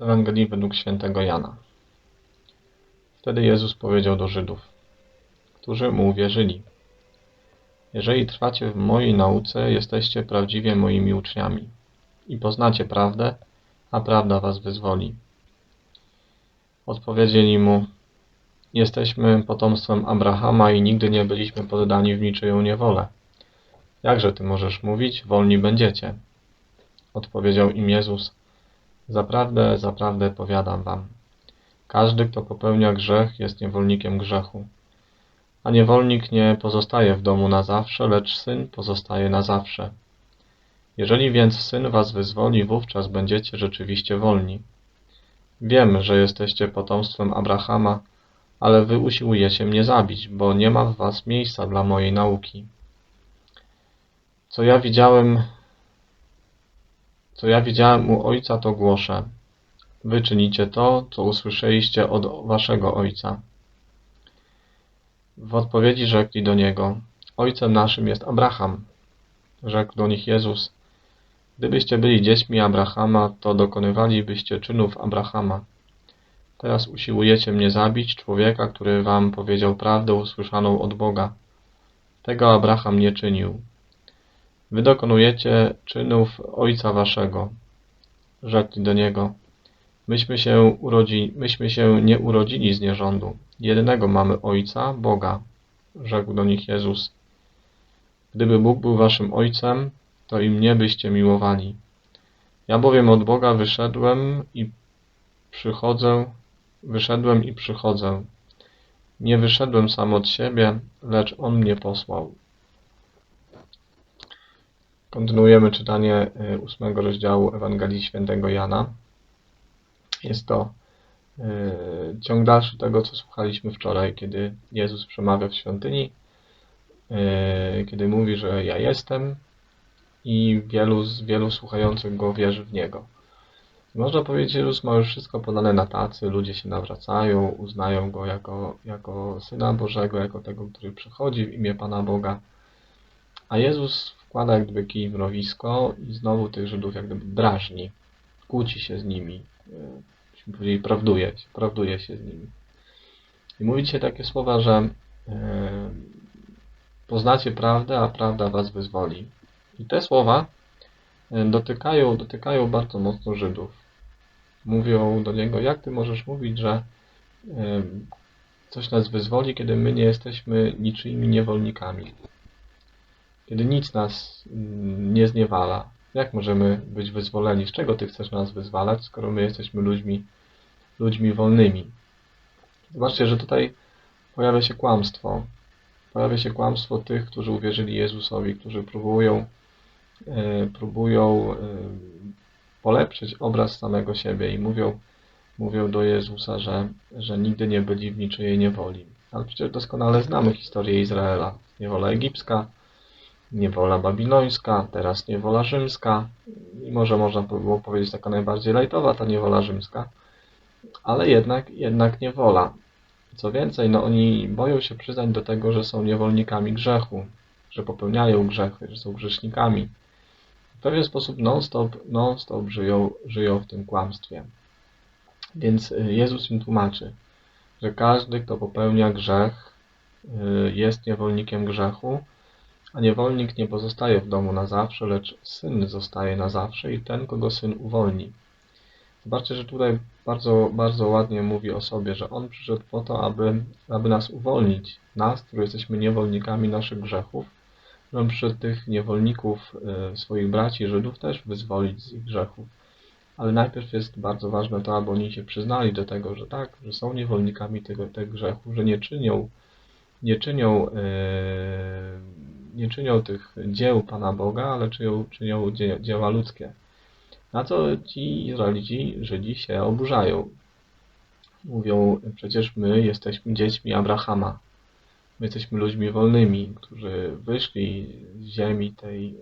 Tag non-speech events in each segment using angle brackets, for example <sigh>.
Z Ewangelii według świętego Jana. Wtedy Jezus powiedział do Żydów, którzy mu uwierzyli: Jeżeli trwacie w mojej nauce, jesteście prawdziwie moimi uczniami i poznacie prawdę, a prawda was wyzwoli. Odpowiedzieli mu: Jesteśmy potomstwem Abrahama i nigdy nie byliśmy poddani w niczyją niewolę. Jakże ty możesz mówić, wolni będziecie? Odpowiedział im Jezus: Zaprawdę, zaprawdę powiadam wam, każdy, kto popełnia grzech, jest niewolnikiem grzechu. A niewolnik nie pozostaje w domu na zawsze, lecz syn pozostaje na zawsze. Jeżeli więc syn was wyzwoli, wówczas będziecie rzeczywiście wolni. Wiem, że jesteście potomstwem Abrahama, ale wy usiłujecie mnie zabić, bo nie ma w was miejsca dla mojej nauki. Co ja widziałem, co ja widziałem u ojca, to głoszę. Wy czynicie to, co usłyszeliście od waszego ojca. W odpowiedzi rzekli do niego: Ojcem naszym jest Abraham. Rzekł do nich Jezus: Gdybyście byli dziećmi Abrahama, to dokonywalibyście czynów Abrahama. Teraz usiłujecie mnie zabić, człowieka, który wam powiedział prawdę usłyszaną od Boga. Tego Abraham nie czynił. Wy dokonujecie czynów ojca waszego. Rzekli do niego: Myśmy się, urodzi, myśmy się nie urodzili z nierządu. Jednego mamy ojca, Boga. Rzekł do nich Jezus: Gdyby Bóg był waszym ojcem, to i mnie byście miłowali. Ja bowiem od Boga wyszedłem i przychodzę, wyszedłem i przychodzę. Nie wyszedłem sam od siebie, lecz On mnie posłał. Kontynuujemy czytanie y, ósmego rozdziału Ewangelii Świętego Jana. Jest to ciąg dalszy tego, co słuchaliśmy wczoraj, kiedy Jezus przemawia w świątyni, y, kiedy mówi, że ja jestem i wielu z wielu słuchających go wierzy w niego. Można powiedzieć, że Jezus ma już wszystko podane na tacy, ludzie się nawracają, uznają go jako, jako Syna Bożego, jako tego, który przychodzi w imię Pana Boga. A Jezus wkłada jak gdyby kij w mrowisko i znowu tych Żydów jak gdyby drażni, kłóci się z nimi, byśmy powiedzieli, prawduje, prawduje się z nimi. I mówi się takie słowa, że e, poznacie prawdę, a prawda was wyzwoli. I te słowa e, dotykają, dotykają bardzo mocno Żydów. Mówią do niego, jak ty możesz mówić, że e, coś nas wyzwoli, kiedy my nie jesteśmy niczyimi niewolnikami kiedy nic nas mm, nie zniewala. Jak możemy być wyzwoleni? Z czego Ty chcesz nas wyzwalać, skoro my jesteśmy ludźmi, ludźmi wolnymi? Zobaczcie, że tutaj pojawia się kłamstwo. Pojawia się kłamstwo tych, którzy uwierzyli Jezusowi, którzy próbują, e, próbują e, polepszyć obraz samego siebie i mówią, mówią do Jezusa, że, że nigdy nie byli w niczyjej niewoli. Ale przecież doskonale znamy historię Izraela. Niewola egipska, niewola babilońska, teraz niewola rzymska i może można by było powiedzieć taka najbardziej lajtowa ta niewola rzymska, ale jednak, jednak niewola. Co więcej, no oni boją się przyznać do tego, że są niewolnikami grzechu, że popełniają grzechy, że są grzesznikami. W pewien sposób non-stop non -stop żyją, żyją w tym kłamstwie. Więc y, Jezus im tłumaczy, że każdy, kto popełnia grzech, y, jest niewolnikiem grzechu, a niewolnik nie pozostaje w domu na zawsze, lecz syn zostaje na zawsze i ten, kogo syn uwolni. Zobaczcie, że tutaj bardzo, bardzo ładnie mówi o sobie, że on przyszedł po to, aby, aby nas uwolnić, nas, którzy jesteśmy niewolnikami naszych grzechów, że on przyszedł tych niewolników, e, swoich braci Żydów też wyzwolić z ich grzechów. Ale najpierw jest bardzo ważne to, aby oni się przyznali do tego, że tak, że są niewolnikami tego, tego grzechu, że nie czynią, nie czynią yy, nie czynią tych dzieł Pana Boga, ale czynią, czynią dzieła ludzkie. Na co ci Izraelici, Żydzi się oburzają. Mówią, przecież my jesteśmy dziećmi Abrahama. My jesteśmy ludźmi wolnymi, którzy wyszli z ziemi tej y,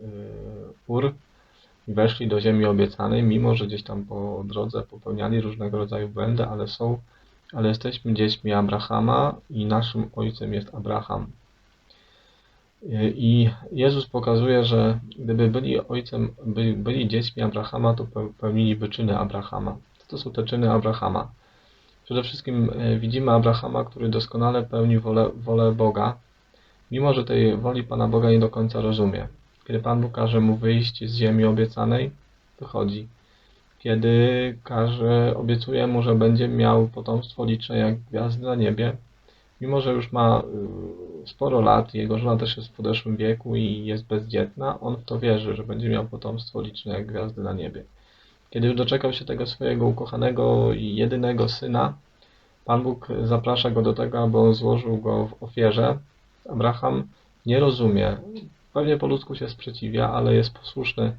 Ur i weszli do ziemi obiecanej, mimo że gdzieś tam po drodze popełniali różnego rodzaju błędy, ale są, ale jesteśmy dziećmi Abrahama i naszym ojcem jest Abraham. I Jezus pokazuje, że gdyby byli ojcem, by, byli dziećmi Abrahama, to pełniliby czyny Abrahama. To są te czyny Abrahama? Przede wszystkim y, widzimy Abrahama, który doskonale pełni wolę, wolę Boga, mimo że tej woli Pana Boga nie do końca rozumie. Kiedy Pan Bóg każe mu wyjść z ziemi obiecanej, wychodzi. Kiedy każe, obiecuje mu, że będzie miał potomstwo liczne jak gwiazdy na niebie, mimo że już ma y, sporo lat, jego żona też jest w podeszłym wieku i jest bezdzietna, on w to wierzy, że będzie miał potomstwo liczne jak gwiazdy na niebie. Kiedy już doczekał się tego swojego ukochanego i jedynego syna, Pan Bóg zaprasza go do tego, aby on złożył go w ofierze. Abraham nie rozumie, pewnie po ludzku się sprzeciwia, ale jest posłuszny,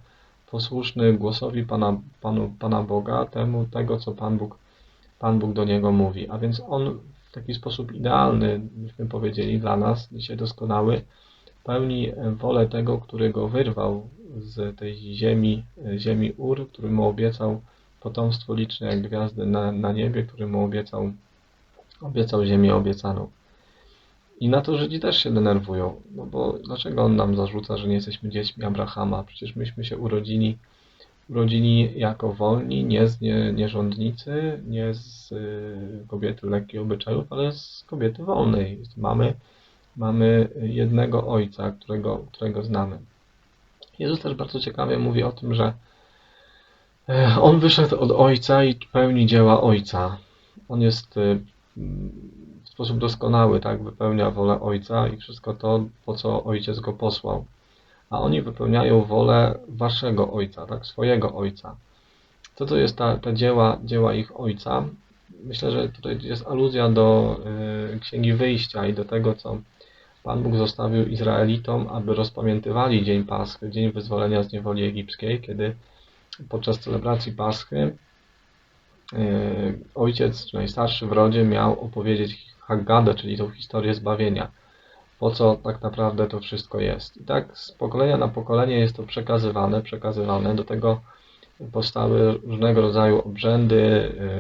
posłuszny głosowi Pana, Panu, Pana Boga, temu tego, co Pan Bóg, Pan Bóg do niego mówi. A więc on w taki sposób idealny, byśmy powiedzieli, dla nas, dzisiaj doskonały, pełni wolę tego, który go wyrwał z tej ziemi, ziemi Ur, który mu obiecał potomstwo liczne jak gwiazdy na, na niebie, który mu obiecał, obiecał ziemię obiecaną. I na to Żydzi też się denerwują, no bo dlaczego on nam zarzuca, że nie jesteśmy dziećmi Abrahama? Przecież myśmy się urodzili urodzili jako wolni, nie z nie, nierządnicy, nie z y, kobiety lekkiej obyczajów, ale z kobiety wolnej. Mamy, mamy jednego Ojca, którego, którego znamy. Jezus też bardzo ciekawie mówi o tym, że e, On wyszedł od Ojca i pełni dzieła Ojca. On jest y, w sposób doskonały, tak, wypełnia wolę Ojca i wszystko to, po co Ojciec go posłał a oni wypełniają wolę waszego ojca, tak, swojego ojca. Co to jest ta, ta dzieła, dzieła ich ojca? Myślę, że tutaj jest aluzja do y, Księgi Wyjścia i do tego, co Pan Bóg zostawił Izraelitom, aby rozpamiętywali Dzień Paschy, Dzień Wyzwolenia z niewoli egipskiej, kiedy podczas celebracji Paschy y, ojciec, czy najstarszy w rodzie, miał opowiedzieć Haggadę, czyli tą historię zbawienia po co tak naprawdę to wszystko jest. I tak z pokolenia na pokolenie jest to przekazywane, przekazywane. Do tego powstały różnego rodzaju obrzędy,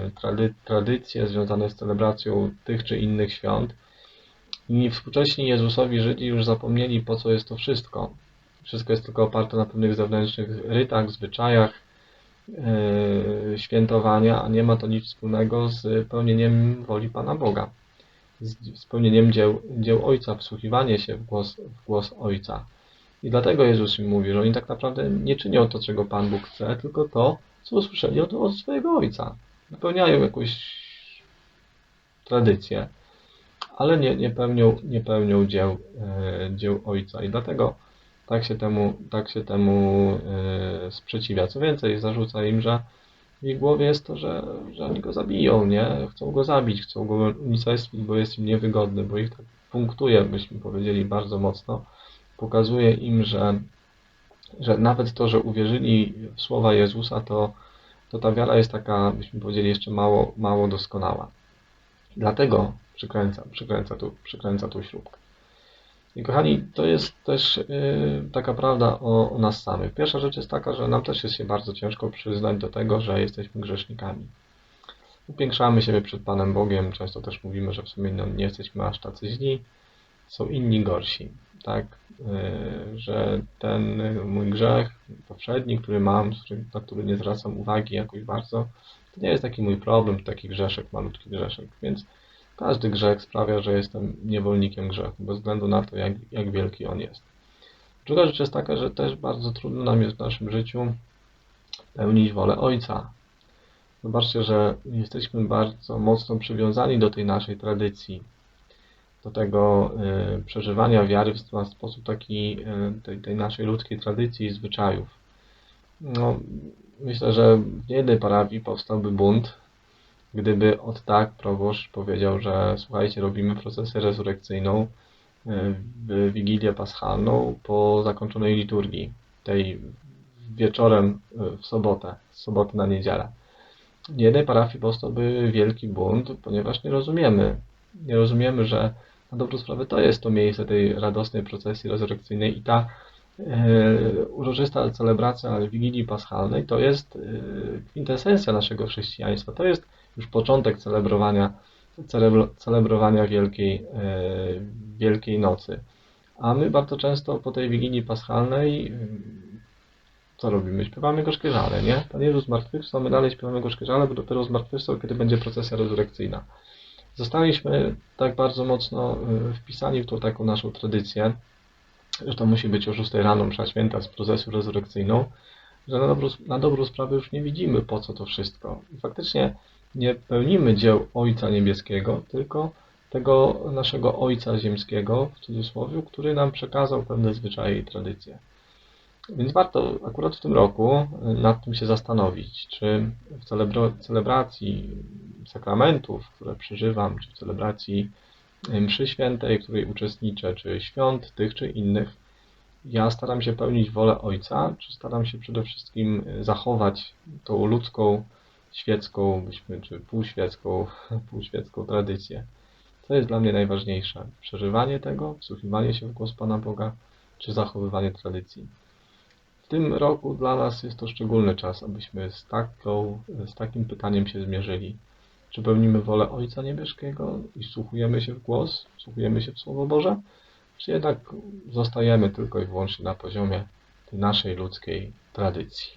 y, trady, tradycje związane z celebracją tych czy innych świąt. I współcześni Jezusowi Żydzi już zapomnieli, po co jest to wszystko. Wszystko jest tylko oparte na pewnych zewnętrznych rytach, zwyczajach, yy, świętowania, a nie ma to nic wspólnego z pełnieniem woli Pana Boga z spełnieniem dzieł, dzieł Ojca, wsłuchiwanie się w głos, w głos Ojca. I dlatego Jezus im mówi, że oni tak naprawdę nie czynią to, czego Pan Bóg chce, tylko to, co usłyszeli od, od swojego Ojca. Wypełniają jakąś tradycję, ale nie, nie, pełnią, nie pełnią dzieł, e, dzieł Ojca. I dlatego tak się temu, tak się temu e, sprzeciwia. Co więcej, zarzuca im, że w ich głowie jest to, że, że oni go zabiją, nie? Chcą go zabić, chcą go unicestwić, bo jest im niewygodny, bo ich tak punktuje, byśmy powiedzieli, bardzo mocno. Pokazuje im, że, że nawet to, że uwierzyli w słowa Jezusa, to, to ta wiara jest taka, byśmy powiedzieli, jeszcze mało, mało doskonała. Dlatego przykręca, przykręca, tu, przykręca tu śrubkę. I kochani, to jest też yy, taka prawda o, nas samych. Pierwsza rzecz jest taka, że nam też jest się bardzo ciężko przyznać do tego, że jesteśmy grzesznikami. Upiększamy siebie przed Panem Bogiem, często też mówimy, że w sumie no, nie jesteśmy aż tacy źli, są inni gorsi. Tak, yy, że ten mój grzech poprzedni, który mam, na który nie zwracam uwagi jakoś bardzo, to nie jest taki mój problem, taki grzeszek, malutki grzeszek, więc każdy grzech sprawia, że jestem niewolnikiem grzechu, bez względu na to, jak, jak wielki on jest. Druga rzecz jest taka, że też bardzo trudno nam jest w naszym życiu pełnić wolę Ojca. Zobaczcie, że jesteśmy bardzo mocno przywiązani do tej naszej tradycji, do tego y, przeżywania wiary w sposób taki y, tej, tej, naszej ludzkiej tradycji i zwyczajów. No, myślę, że w jednej parafii powstałby bunt, gdyby od tak proboszcz powiedział, że słuchajcie, robimy procesję rezurekcyjną e, w Wigilię Paschalną po zakończonej liturgii, tej wieczorem e, w sobotę, z soboty na niedzielę. W jednej parafii powstałby wielki bunt, ponieważ nie rozumiemy, nie rozumiemy, że na dobrą sprawę to jest to miejsce tej radosnej procesji rezurekcyjnej i ta e, uroczysta celebracja Wigilii Paschalnej to jest kwintesencja naszego chrześcijaństwa. To jest już początek celebrowania, celebro, celebrowania Wielkiej, e, Wielkiej Nocy. A my bardzo często po tej Wigilii Paschalnej mm, co robimy? Śpiewamy gorzkie żale, nie? Pan Jezus zmartwychwstał, my dalej śpiewamy gorzkie żale, bo dopiero zmartwychwstał, kiedy będzie procesja rezurekcyjna. Zostaliśmy tak bardzo mocno y, wpisani w tą taką naszą tradycję, że to musi być o 6 rano msza święta z procesją rezurekcyjną, że na dobrą, na dobrą sprawę już nie widzimy po co to wszystko. I faktycznie nie pełnimy dzieł Ojca Niebieskiego, tylko tego naszego Ojca Ziemskiego, w cudzysłowie, który nam przekazał pewne zwyczaje i tradycje. Więc warto akurat w tym roku nad tym się zastanowić, czy w celebra celebracji sakramentów, które przeżywam, czy w celebracji mszy świętej, której uczestniczę, czy świąt tych czy innych, ja staram się pełnić wolę Ojca, czy staram się przede wszystkim zachować tą ludzką, świecką, byśmy, czy półświecką, <laughs> półświecką tradycję. Co jest dla mnie najważniejsze? Przeżywanie tego, wsłuchiwanie się w głos Pana Boga, czy zachowywanie tradycji? W tym roku dla nas jest to szczególny czas, abyśmy z, taką, z takim pytaniem się zmierzyli. Czy pełnimy wolę Ojca Niebieskiego i wsłuchujemy się w głos, wsłuchujemy się w Słowo Boże, czy jednak zostajemy tylko i wyłącznie na poziomie naszej ludzkiej tradycji?